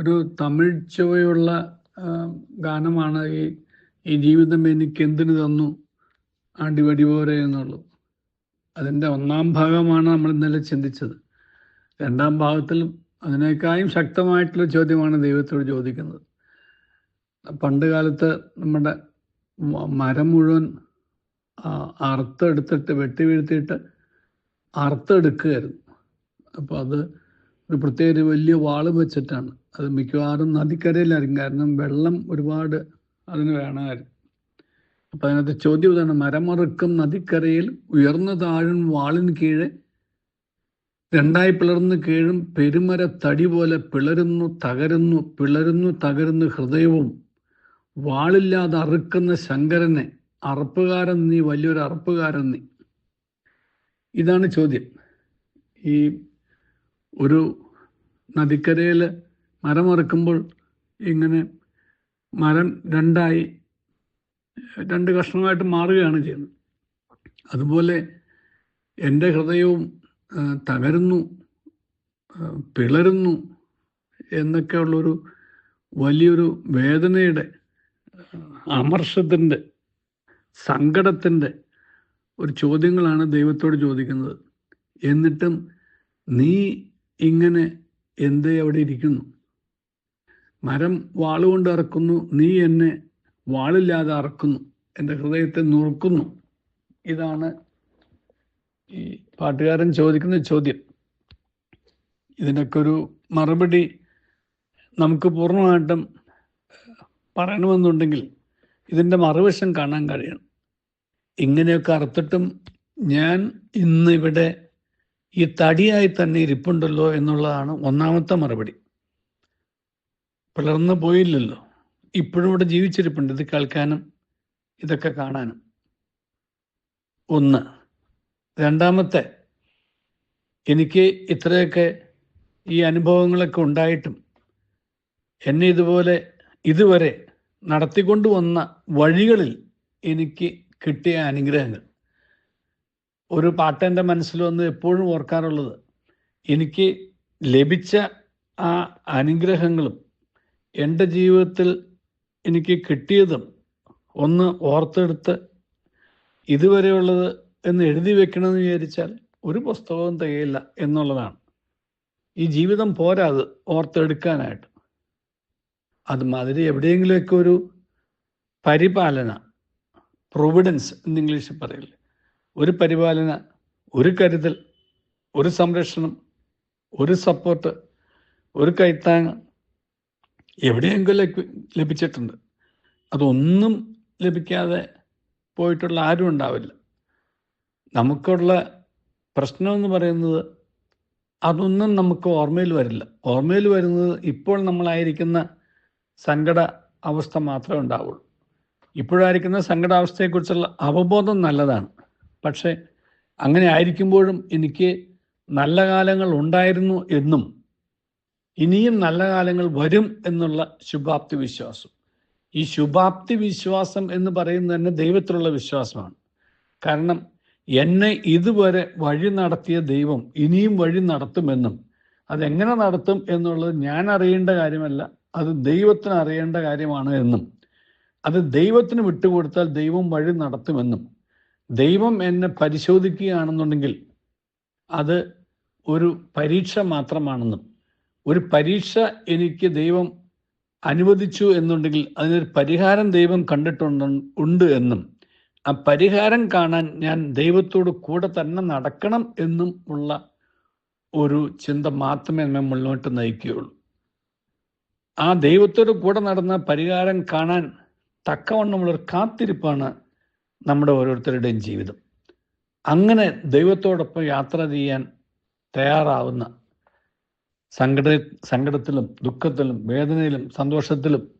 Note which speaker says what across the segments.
Speaker 1: ഒരു തമിഴ് ചുവയുള്ള ഗാനമാണ് ഈ ഈ ജീവിതം എനിക്ക് എന്തിനു തന്നു? അടിപടി പോരെ എന്നുള്ളത്. അതിന്റെ ഒന്നാം ഭാഗമാണ് നമ്മൾ ഇന്നലെ ചിന്തിച്ചത്. രണ്ടാം ഭാഗത്തിൽ അതിനേക്കാളും ശക്തമായിട്ടുള്ള ചോദ്യമാണ് ദൈവത്തോട് ചോദിക്കുന്നത്. പണ്ട് കാലത്ത് നമ്മുടെ മരം മുഴുവൻ അറുത്തെടുത്തിട്ട് വെട്ടി വീഴ്ത്തിയിട്ട് അറുത്തെടുക്കുകയായിരുന്നു. അപ്പോൾ അത് ഒരു പ്രത്യേക വലിയ വാൾ വെച്ചിട്ടാണ്. അത് മിക്കവാറും നദിക്കരയിലായിരിക്കും കാരണം വെള്ളം ഒരുപാട് അതിന് വേണമായിരുന്നു. അപ്പം അതിനകത്ത് ചോദ്യം ഇതാണ് മരമറുക്കം നദിക്കരയിൽ ഉയർന്ന താഴും വാളിന് കീഴെ രണ്ടായി പിളർന്ന് കീഴും പെരുമര തടി പോലെ പിളരുന്നു തകരുന്നു പിളരുന്നു തകരുന്നു ഹൃദയവും. വാളില്ലാതെ അറുക്കുന്ന ശങ്കരനെ അറപ്പുകാരൻ നീ വലിയൊരു അറപ്പുകാരൻ നീ. ഇതാണ് ചോദ്യം. ഈ ഒരു നദിക്കരയിൽ മരമറുക്കുമ്പോൾ ഇങ്ങനെ മരം രണ്ടായി രണ്ട് കഷ്ണമായിട്ട് മാറുകയാണ് ചെയ്യുന്നത്. അതുപോലെ എന്റെ ഹൃദയവും തകരുന്നു പിളരുന്നു എന്നൊക്കെയുള്ളൊരു വലിയൊരു വേദനയുടെ അമർഷത്തിന്റെ സങ്കടത്തിന്റെ ഒരു ചോദ്യങ്ങളാണ് ദൈവത്തോട് ചോദിക്കുന്നത്. എന്നിട്ടും നീ ഇങ്ങനെ എന്തേ അവിടെ ഇരിക്കുന്നു? മരം വാളുകൊണ്ട് അറക്കുന്നു നീ എന്നെ വാളില്ലാതെ അറക്കുന്നു എന്റെ ഹൃദയത്തെ നുറുക്കുന്നു. ഇതാണ് ഈ പാട്ടുകാരൻ ചോദിക്കുന്ന ചോദ്യം. ഇതിനൊക്കെ ഒരു മറുപടി നമുക്ക് പൂർണമായിട്ടും പറയണമെന്നുണ്ടെങ്കിൽ ഇതിന്റെ മറുവശം കാണാൻ കഴിയണം. ഇങ്ങനെയൊക്കെ അറുത്തിട്ടും ഞാൻ ഇന്ന് ഇവിടെ ഈ തടിയായി തന്നെ ഇരിപ്പുണ്ടല്ലോ എന്നുള്ളതാണ് ഒന്നാമത്തെ മറുപടി. പിളർന്നു പോയില്ലല്ലോ. ഇപ്പോഴും ഇവിടെ ജീവിച്ചിരിപ്പുണ്ട്. ഇത് കേൾക്കാനും ഇതൊക്കെ കാണാനും. ഒന്ന്. രണ്ടാമത്തെ എനിക്ക് ഇത്രയൊക്കെ ഈ അനുഭവങ്ങളൊക്കെ ഉണ്ടായിട്ടും എന്നെ ഇതുപോലെ ഇതുവരെ നടത്തിക്കൊണ്ടുവന്ന വഴികളിൽ എനിക്ക് കിട്ടിയ അനുഗ്രഹങ്ങൾ. ഒരു പാട്ട് എന്റെ മനസ്സിൽ വന്ന് എപ്പോഴും ഓർക്കാറുള്ളത്. എനിക്ക് ലഭിച്ച ആ അനുഗ്രഹങ്ങളും എന്റെ ജീവിതത്തിൽ എനിക്ക് കിട്ടിയതും ഒന്ന് ഓർത്തെടുത്ത് ഇതുവരെയുള്ളത് എന്ന് എഴുതി വെക്കണമെന്ന് വിചാരിച്ചാൽ ഒരു പുസ്തകവും തികയില്ല എന്നുള്ളതാണ്. ഈ ജീവിതം പോരാ അത് ഓർത്തെടുക്കാനായിട്ട്. അത് മാതിരി എവിടെയെങ്കിലുമൊക്കെ ഒരു പരിപാലന പ്രൊവിഡൻസ് എന്ന് ഇംഗ്ലീഷിൽ പറയില്ലേ? ഒരു പരിപാലന ഒരു കരുതൽ ഒരു സംരക്ഷണം ഒരു സപ്പോർട്ട് ഒരു കൈത്താങ് എവിടെയെങ്കിലും ലഭി- ലഭിച്ചിട്ടുണ്ട്. അതൊന്നും ലഭിക്കാതെ പോയിട്ടുള്ള ആരും ഉണ്ടാവില്ല. നമുക്കുള്ള പ്രശ്നമെന്ന് പറയുന്നത് അതൊന്നും നമുക്ക് ഓർമ്മയിൽ വരില്ല. ഓർമ്മയിൽ വരുന്നത് ഇപ്പോൾ നമ്മളായിരിക്കുന്ന സങ്കട അവസ്ഥ മാത്രമേ ഉണ്ടാവുള്ളൂ. ഇപ്പോഴായിരിക്കുന്ന സങ്കടാവസ്ഥയെക്കുറിച്ചുള്ള അവബോധം നല്ലതാണ്. പക്ഷേ അങ്ങനെ ആയിരിക്കുമ്പോഴും എനിക്ക് നല്ല കാലങ്ങൾ ഉണ്ടായിരുന്നു എന്നും ഇനിയും നല്ല കാലങ്ങൾ വരും എന്നുള്ള ശുഭാപ്തി വിശ്വാസം. ഈ ശുഭാപ്തി വിശ്വാസം എന്ന് പറയുന്നത് തന്നെ ദൈവത്തിലുള്ള വിശ്വാസമാണ്. കാരണം എന്നെ ഇതുവരെ വഴി നടത്തിയ ദൈവം ഇനിയും വഴി നടത്തുമെന്നും അതെങ്ങനെ നടത്തും എന്നുള്ളത് ഞാൻ അറിയേണ്ട കാര്യമല്ല അത് ദൈവത്തിന് അറിയേണ്ട കാര്യമാണ് എന്നും. അത് ദൈവത്തിന് വിട്ടുകൊടുത്താൽ ദൈവം വഴി നടത്തുമെന്നും. ദൈവം എന്നെ പരിശോധിക്കുകയാണെന്നുണ്ടെങ്കിൽ അത് ഒരു പരീക്ഷ മാത്രമാണെന്നും ഒരു പരീക്ഷ എനിക്ക് ദൈവം അനുവദിച്ചു എന്നുണ്ടെങ്കിൽ അതിനൊരു പരിഹാരം ദൈവം കണ്ടിട്ടുണ്ട് ഉണ്ട് എന്നും ആ പരിഹാരം കാണാൻ ഞാൻ ദൈവത്തോട് കൂടെ തന്നെ നടക്കണം എന്നും ഉള്ള ഒരു ചിന്ത മാത്രമേ നമ്മെ മുന്നോട്ട് നയിക്കുകയുള്ളൂ. ആ ദൈവത്തോട് കൂടെ നടന്ന പരിഹാരം കാണാൻ തക്കവണ്ണമുള്ളൊരു കാത്തിരിപ്പാണ് നമ്മുടെ ഓരോരുത്തരുടെയും ജീവിതം. അങ്ങനെ ദൈവത്തോടൊപ്പം യാത്ര ചെയ്യാൻ തയ്യാറാവുന്ന സങ്കട സങ്കടത്തിലും ദുഃഖത്തിലും വേദനയിലും സന്തോഷത്തിലും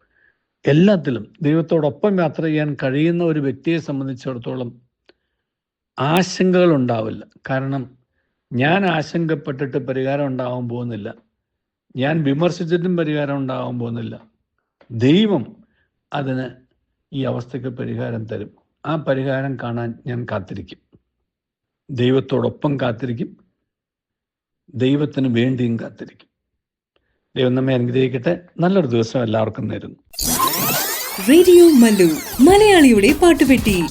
Speaker 1: എല്ലാത്തിലും ദൈവത്തോടൊപ്പം യാത്ര ചെയ്യാൻ കഴിയുന്ന ഒരു വ്യക്തിയെ സംബന്ധിച്ചിടത്തോളം ആശങ്കകൾ ഉണ്ടാവില്ല കാരണം ഞാൻ ആശങ്കപ്പെട്ടിട്ട് പരിഹാരം ഉണ്ടാവാൻ പോകുന്നില്ല. ഞാൻ വിമർശിച്ചിട്ടും പരിഹാരം ഉണ്ടാവാൻ പോകുന്നില്ല. ദൈവം അതിന് ഈ അവസ്ഥയ്ക്ക് പരിഹാരം തരും. ആ പരിഹാരം കാണാൻ ഞാൻ കാത്തിരിക്കും. ദൈവത്തോടൊപ്പം കാത്തിരിക്കും. ദൈവത്തിന് വേണ്ടിയും കാത്തിരിക്കും. ദൈവം നമ്മെ അനുഗ്രഹിക്കട്ടെ. നല്ലൊരു ദിവസം എല്ലാവർക്കും നേരുന്നു.
Speaker 2: റേഡിയോ മലയാളിയുടെ പാട്ടുപെട്ടി.